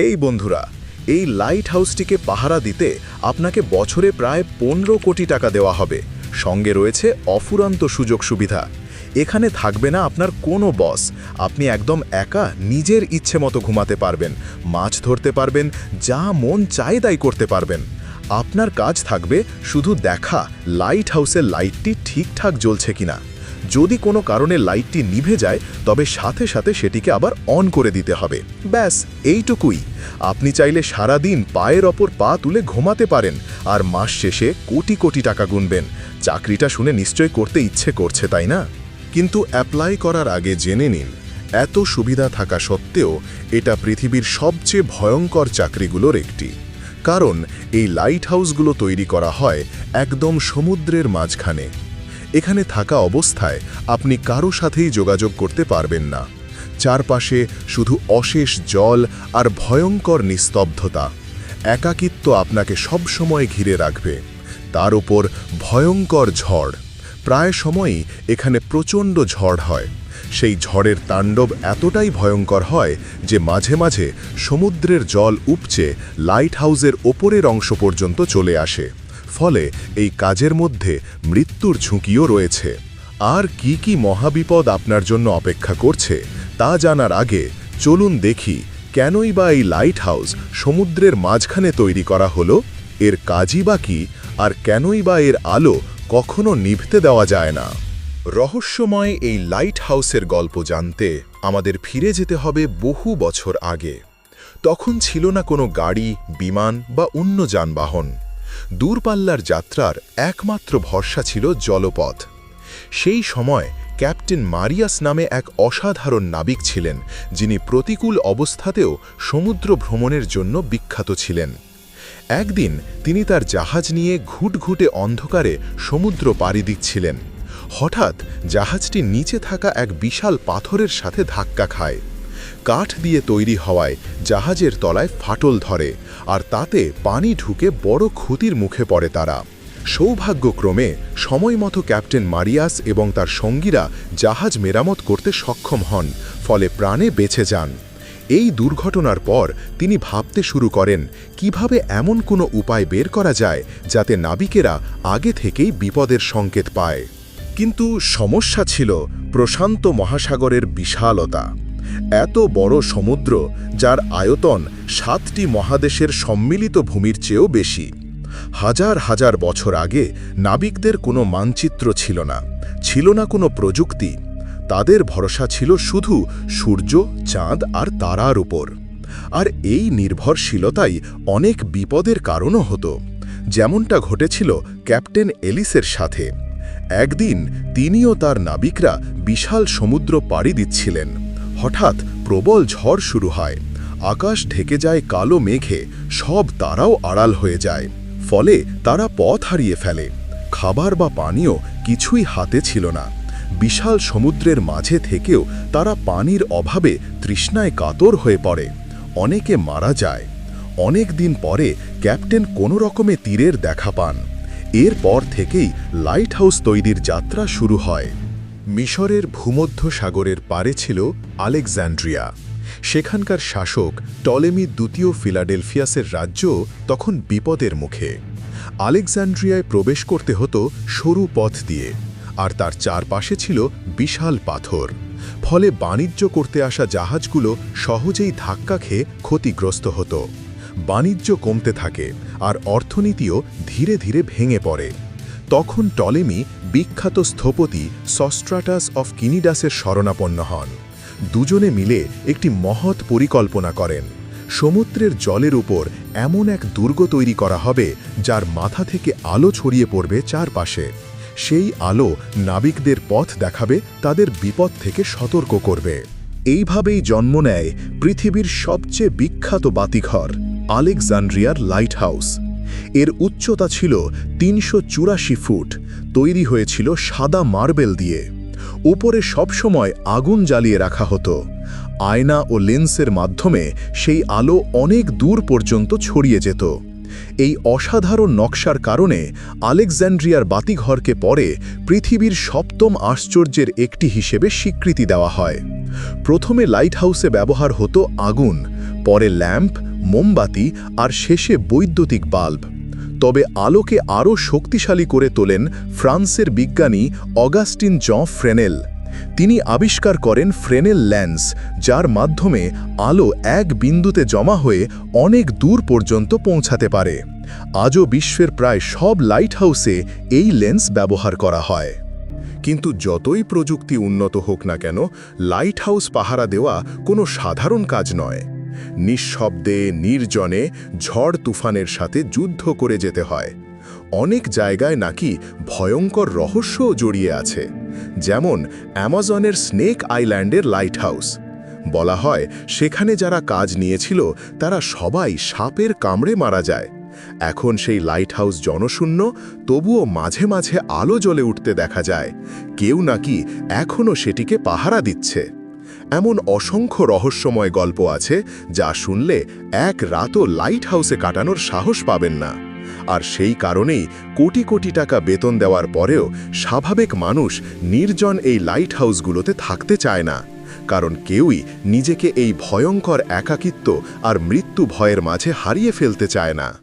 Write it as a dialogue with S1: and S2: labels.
S1: হেই বন্ধুরা, এই লাইট হাউসটিকে পাহারা দিতে আপনাকে বছরে প্রায় পনেরো কোটি টাকা দেওয়া হবে। সঙ্গে রয়েছে অফুরান্ত সুযোগ সুবিধা। এখানে থাকবে না আপনার কোনো বস আপনি একদম একা নিজের ইচ্ছে মতো ঘুমাতে পারবেন, মাছ ধরতে পারবেন, যা মন চায় তাই করতে পারবেন। আপনার কাজ থাকবে শুধু দেখা লাইট হাউসের লাইটটি ঠিকঠাক জ্বলছে কিনা। যদি কোনো কারণে লাইটটি নিভে যায়, তবে সাথে সাথে সেটিকে আবার অন করে দিতে হবে। ব্যাস, এইটুকুই। আপনি চাইলে সারা দিন পায়ের ওপর পা তুলে ঘুমাতে পারেন আর মাস শেষে কোটি কোটি টাকা গুনবেন। চাকরিটা শুনে নিশ্চয় করতে ইচ্ছে করছে, তাই না? কিন্তু অ্যাপ্লাই করার আগে জেনে নিন, এত সুবিধা থাকা সত্ত্বেও এটা পৃথিবীর সবচেয়ে ভয়ঙ্কর চাকরিগুলোর একটি। কারণ এই লাইট হাউসগুলো তৈরি করা হয় একদম সমুদ্রের মাঝখানে। এখানে থাকা অবস্থায় আপনি কারও সাথেই যোগাযোগ করতে পারবেন না। চারপাশে শুধু অশেষ জল আর ভয়ঙ্কর নিস্তব্ধতা। একাকিত্ব আপনাকে সব সময় ঘিরে রাখবে। তার উপর ভয়ঙ্কর ঝড়। প্রায় সময়ই এখানে প্রচণ্ড ঝড় হয়। সেই ঝড়ের তাণ্ডব এতটাই ভয়ঙ্কর হয় যে মাঝে মাঝে সমুদ্রের জল উপচে লাইট হাউসের ওপরের অংশ পর্যন্ত চলে আসে। ফলে এই কাজের মধ্যে মৃত্যুর ঝুঁকিও রয়েছে। আর কি কি মহাবিপদ আপনার জন্য অপেক্ষা করছে, তা জানার আগে চলুন দেখি কেনই বা এই লাইট হাউস সমুদ্রের মাঝখানে তৈরি করা হলো, এর কাজই বা কি, আর কেনই বা এর আলো কখনো নিভতে দেওয়া যায় না। রহস্যময় এই লাইট হাউসের গল্প জানতে আমাদের ফিরে যেতে হবে বহু বছর আগে। তখন ছিল না কোনো গাড়ি, বিমান বা অন্য যানবাহন। দূরপাল্লার যাত্রার একমাত্র ভরসা ছিল জলপথ। সেই সময় ক্যাপ্টেন মারিয়াস নামে এক অসাধারণ নাবিক ছিলেন, যিনি প্রতিকূল অবস্থাতেও সমুদ্র ভ্রমণের জন্য বিখ্যাত ছিলেন। একদিন তিনি তার জাহাজ নিয়ে ঘুটঘুটে অন্ধকারে সমুদ্র পাড়ি দিচ্ছিলেন। হঠাৎ জাহাজটি নিচে থাকা এক বিশাল পাথরের সাথে ধাক্কা খায়। কাঠ দিয়ে তৈরি হওয়ায় জাহাজের তলায় ফাটল ধরে, আর তাতে পানি ঢুকে বড় ক্ষতির মুখে পড়ে তারা। সৌভাগ্যক্রমে, সময়মতো ক্যাপ্টেন মারিয়াস এবং তার সঙ্গীরা জাহাজ মেরামত করতে সক্ষম হন, ফলে প্রাণে বেঁচে যান। এই দুর্ঘটনার পর তিনি ভাবতে শুরু করেন, কীভাবে এমন কোনো উপায় বের করা যায় যাতে নাবিকেরা আগে থেকেই বিপদের সংকেত পায়। কিন্তু সমস্যা ছিল প্রশান্ত মহাসাগরের বিশালতা। এত বড় সমুদ্র যার আয়তন সাতটি মহাদেশের সম্মিলিত ভূমির চেয়েও বেশি। হাজার হাজার বছর আগে নাবিকদের কোনো মানচিত্র ছিল না ছিল না কোনো প্রযুক্তি। তাদের ভরসা ছিল শুধু সূর্য, চাঁদ আর তারার উপর। আর এই নির্ভরশীলতাই অনেক বিপদের কারণও হতো। যেমনটা ঘটেছিল ক্যাপ্টেন এলিসের সাথে। একদিন তিনিও তার নাবিকরা বিশাল সমুদ্র পাড়ি দিচ্ছিলেন। হঠাৎ প্রবল ঝড় শুরু হয়। আকাশ ঢেকে যায় কালো মেঘে, সব তারাও আড়াল হয়ে যায়। ফলে তারা পথ হারিয়ে ফেলে। খাবার বা পানীয় কিছুই হাতে ছিল না। বিশাল সমুদ্রের মাঝে থেকেও তারা পানির অভাবে তৃষ্ণায় কাতর হয়ে পড়ে। অনেকে মারা যায়। অনেক দিন পরে ক্যাপ্টেন কোনো রকমে তীরের দেখা পান। এরপর থেকেই লাইট হাউস তৈরির যাত্রা শুরু হয়। মিশরের ভূমধ্য সাগরের পারে ছিল আলেকজান্ড্রিয়া সেখানকার শাসক টলেমি দ্বিতীয় ফিলাডেলফিয়াসের রাজ্য তখন বিপদের মুখে। আলেকজান্ড্রিয়ায় প্রবেশ করতে হতো সরু পথ দিয়ে, আর তার চারপাশে ছিল বিশাল পাথর। ফলে বাণিজ্য করতে আসা জাহাজগুলো সহজেই ধাক্কা খেয়ে ক্ষতিগ্রস্ত হতো। বাণিজ্য কমতে থাকে, আর অর্থনীতিও ধীরে ধীরে ভেঙে পড়ে। তখন টলেমি বিখ্যাত স্থপতি সস্ট্রাটাস অফ কিনিডাসের শরণাপন্ন হন। দুজনে মিলে একটি মহৎ পরিকল্পনা করেন। সমুদ্রের জলের উপর এমন এক দুর্গ তৈরি করা হবে, যার মাথা থেকে আলো ছড়িয়ে পড়বে চারপাশে। সেই আলো নাবিকদের পথ দেখাবে, তাদের বিপদ থেকে সতর্ক করবে। এইভাবেই জন্ম নেয় পৃথিবীর সবচেয়ে বিখ্যাত বাতিঘর আলেকজান্ড্রিয়ার লাইট হাউস এর উচ্চতা ছিল তিনশো চুরাশি ফুট। তৈরি হয়েছিল সাদা মার্বেল দিয়ে। উপরে সবসময় আগুন জ্বালিয়ে রাখা হতো। আয়না ও লেন্সের মাধ্যমে সেই আলো অনেক দূর পর্যন্ত ছড়িয়ে যেত। এই অসাধারণ নকশার কারণে আলেকজান্ড্রিয়ার বাতিঘরকে পরে পৃথিবীর সপ্তম আশ্চর্যের একটি হিসেবে স্বীকৃতি দেওয়া হয়। প্রথমে লাইট হাউসে ব্যবহার হতো আগুন, পরে ল্যাম্প, মোমবাতি আর শেষে বৈদ্যুতিক বাল্ব। তবে আলোকে আরও শক্তিশালী করে তোলেন ফ্রান্সের বিজ্ঞানী অগাস্টিন জ ফ্রেনেল। তিনি আবিষ্কার করেন ফ্রেনেল ল্যান্স যার মাধ্যমে আলো এক বিন্দুতে জমা হয়ে অনেক দূর পর্যন্ত পৌঁছাতে পারে। আজও বিশ্বের প্রায় সব লাইট হাউসে এই লেন্স ব্যবহার করা হয়। কিন্তু যতই প্রযুক্তি উন্নত হোক না কেন লাইট হাউস পাহারা দেওয়া কোনো সাধারণ কাজ নয়। নিঃশব্দে, নির্জনে, ঝড় তুফানের সাথে যুদ্ধ করে যেতে হয়। অনেক জায়গায় নাকি ভয়ঙ্কর রহস্যও জড়িয়ে আছে। যেমন অ্যামাজনের স্নেক আইল্যান্ডের লাইট হাউস বলা হয় সেখানে যারা কাজ নিয়েছিল, তারা সবাই সাপের কামড়ে মারা যায়। এখন সেই লাইট হাউস জনশূন্য, তবুও মাঝে মাঝে আলো জ্বলে উঠতে দেখা যায়। কেউ নাকি এখনও সেটিকে পাহারা দিচ্ছে। এমন অসংখ্য রহস্যময় গল্প আছে যা শুনলে এক রাতও লাইট হাউসে কাটানোর সাহস পাবেন না। আর সেই কারণেই কোটি কোটি টাকা বেতন দেওয়ার পরেও স্বাভাবিক মানুষ নির্জন এই লাইট হাউসগুলোতে থাকতে চায় না। কারণ কেউই নিজেকে এই ভয়ঙ্কর একাকিত্ব আর মৃত্যু ভয়ের মাঝে হারিয়ে ফেলতে চায় না।